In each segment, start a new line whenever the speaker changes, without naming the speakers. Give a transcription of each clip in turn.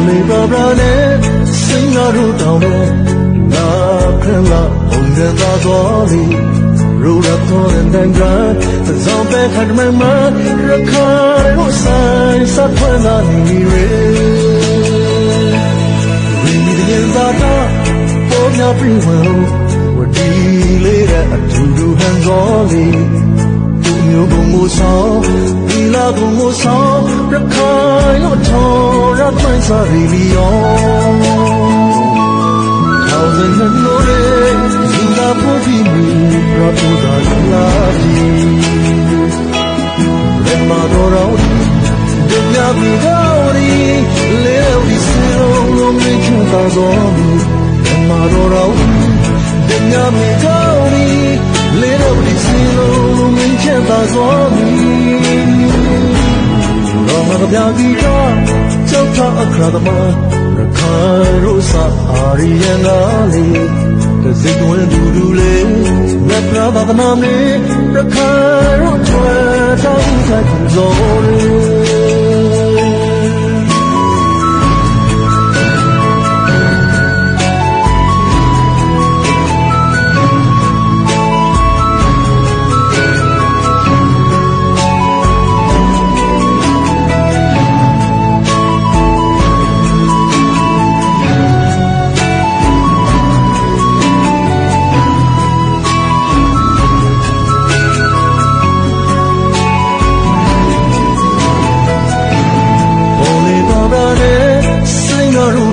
Only Barbara နဲ့စင်ကားတို့တောင်းတဲ့နာခရလာဘုံတဲ့သာတော်လီရူရတော်တဲ့တန်ကြသံပဲခတ်မမရခါရိုဆိုင်စတ်ဖွင့်လာနေရယ်ရီမီတဲ့သာတာပေါ်များပြီးဝင်ဝဒီလေးတဲ့အတူတူဟန်တော်လီသူမျိုးကိုမိုးဆောင်ဒီလာကိုမိုးဆောင်ရခိုင်လို့ထော် ရမှန်းစားရီလီယော Thousand and glory, Zinga Pofimi, Rapuda Lati. Rema Dorauti, Dunya Bigauri, Levi Siro, Lomi Chuta Zomi. Rema Dorauti, Dunya Bigauri, Levi Siro, Lomi Chuta Zomi. တော်မပြာ ကြီးကကြောက်ထအခရသမရခိုင်ရုစာအာရီယနာလေးတစိတ်ဝင်သူလူလေးမြတ်နာသာသနာမေရခိုင်ရုထွယ်တောင်းတဲ့ဇော်လေး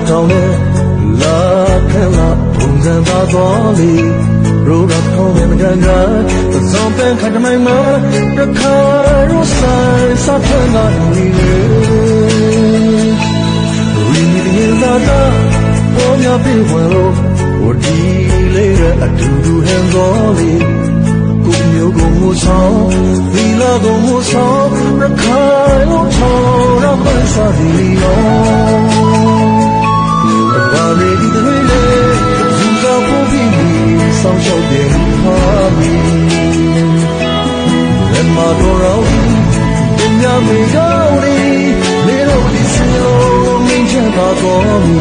ကားတို့တောင်းနဲ့လာခဲလာဘုံစံသာတော်လေရိုးရခေါင်းနဲ့မကန်ကသံပန်ခတ်မိုင်မှာတခါရိုးဆိုင်စဖန်လာနေလေရီမီရင်သာတာပေါ်များပြေဝင်လို့ဝဒီလေးရဲ့အတူတူဟန်တော်လေကိုမျိုးကိုမိုးဆောင်ဒီလာကိုမိုးဆောင်ရခို လက်မတော်ရောပညာမေကောင်းဒီလေတော့ဒီစလုံးမင်းချတာတော်မီ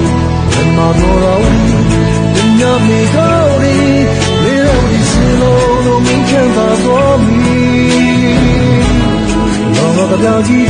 လက်မတော်ရောပညာမေကောင်းဒီလေတော့ဒီစလုံးမင်းချတာတော်မီလောကပြာကြီး